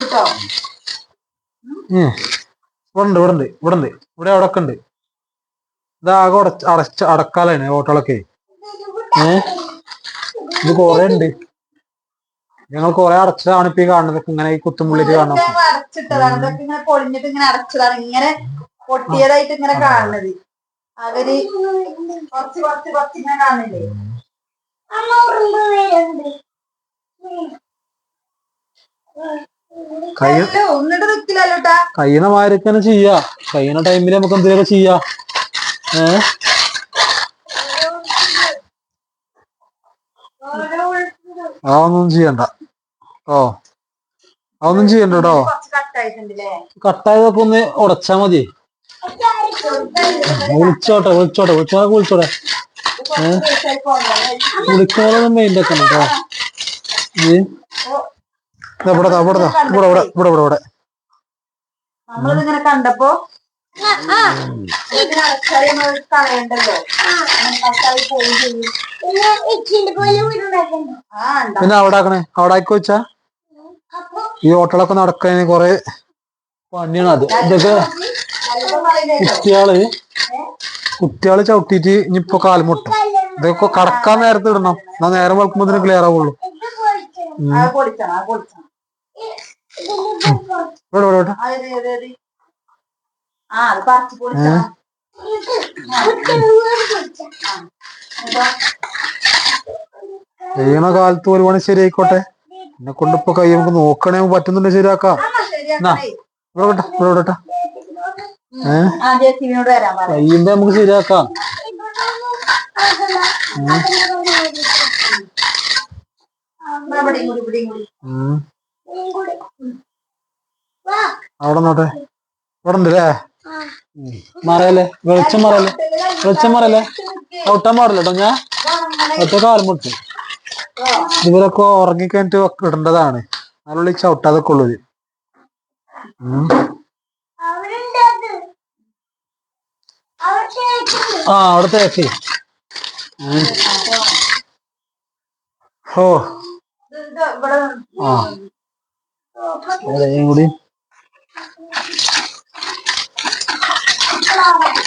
കേട്ടോ? ഇവിടുണ്ട് ഇവിടെ ഉണ്ട് ഇവിടെ ഉണ്ട് ഇവിടെ ഉണ്ട്. ഇവിടെ അവിടെ ഒക്കെ ഉണ്ട് ഇതാകെ അടച്ച് അടച്ച അടക്കാലാണ് ഓട്ടോളൊക്കെ ഏ? ഇത് കൊറേ ഉണ്ട്. ഞങ്ങൾ കൊറേ അടച്ചതാണ് ഇപ്പൊ ഈ കാണുന്നത്. ഇങ്ങനെ ഈ കുത്തുമുള്ളിട്ട് കാണുന്നത്. ഇതൊക്കെ അടച്ചിട്ടതാണ്. ഇതൊക്കെ ഇങ്ങനെ പൊളിഞ്ഞിട്ട് ഇങ്ങനെ അടച്ചതാണ്. ഇങ്ങനെ പൊട്ടിയതായിട്ട് ഇങ്ങനെ കാണുന്നത്. അവർ കുറച്ച് കുറച്ച് കുറച്ച് ഇങ്ങനെ കാണുന്നില്ലേ? കൈ അല്ലോ ഒന്നിട്ട് കഴിയണ മാതിരിക്കന്നെ ചെയ്യാ. കഴിയണ ടൈമിൽ നമുക്ക് എന്തെങ്കിലുമൊക്കെ ചെയ്യാ. ഏ? അതൊന്നും ചെയ്യണ്ട. ഓ അതൊന്നും ചെയ്യണ്ട കേട്ടോ. കട്ടായതൊക്കെ ഒന്ന് ഉടച്ചാ മതി. വിളിച്ചോട്ടെ വിളിച്ചോട്ടെ വിളിച്ചോടെ വിളിച്ചോട്ടെ. വിളിക്കാതെ മെയിന്റെ ഒക്കെ ദാ ഇവിടെ ഇവിടെ ഇവിടെ ഇവിടെ ഇവിടെ ഇവിടെ ഇവിടെ. നമ്മളിതിങ്ങനെ കണ്ടപ്പോ പിന്നെ അവിടെ ആക്കണേ. അവിടെ ആക്കി വെച്ചാ? ഈ ഹോട്ടലൊക്കെ നടക്കണേ കൊറേ പണിയാണ് അത്. ഇതൊക്കെ കുട്ടികൾ കുട്ടിയാൾ കുട്ടിയാൾ ചവിട്ടിട്ട് ഇനിയിപ്പോ കാൽമുട്ടും ഇതൊക്കെ കടക്കാൻ നേരത്തെ ഇടണം. എന്നാ നേരം വെളുക്കുമ്പോ ക്ലിയർ ആവുള്ളൂ. ചെയ്യണ കാലത്ത് ഒരു പണി ശരിയായിക്കോട്ടെ. എന്നെ കൊണ്ട് ഇപ്പൊ കൈ നമുക്ക് നോക്കണേ പറ്റുന്നുണ്ട് ശരിയാക്കാം. ഇവിടെ നമുക്ക് ശരിയാക്കാം. ഉം. അവിടെ നോട്ടെ ഇവിടെ ഉണ്ടല്ലേ മറയല്ലേ? വെളിച്ചം മറയല്ലേ? വെളിച്ചം മറയല്ലേ? ഒട്ടം പാടില്ല കേട്ടോ ഞാൻ. ഒറ്റ കാൽമുട്ടും ഇവരൊക്കെ ഉറങ്ങിക്കഴിഞ്ഞിട്ട് ഇടേണ്ടതാണ്. നല്ല ചവിട്ടാതൊക്കെ ഉള്ളത്. ആ അവിടെ തേക്ക് ഓ. ആ. കൂടി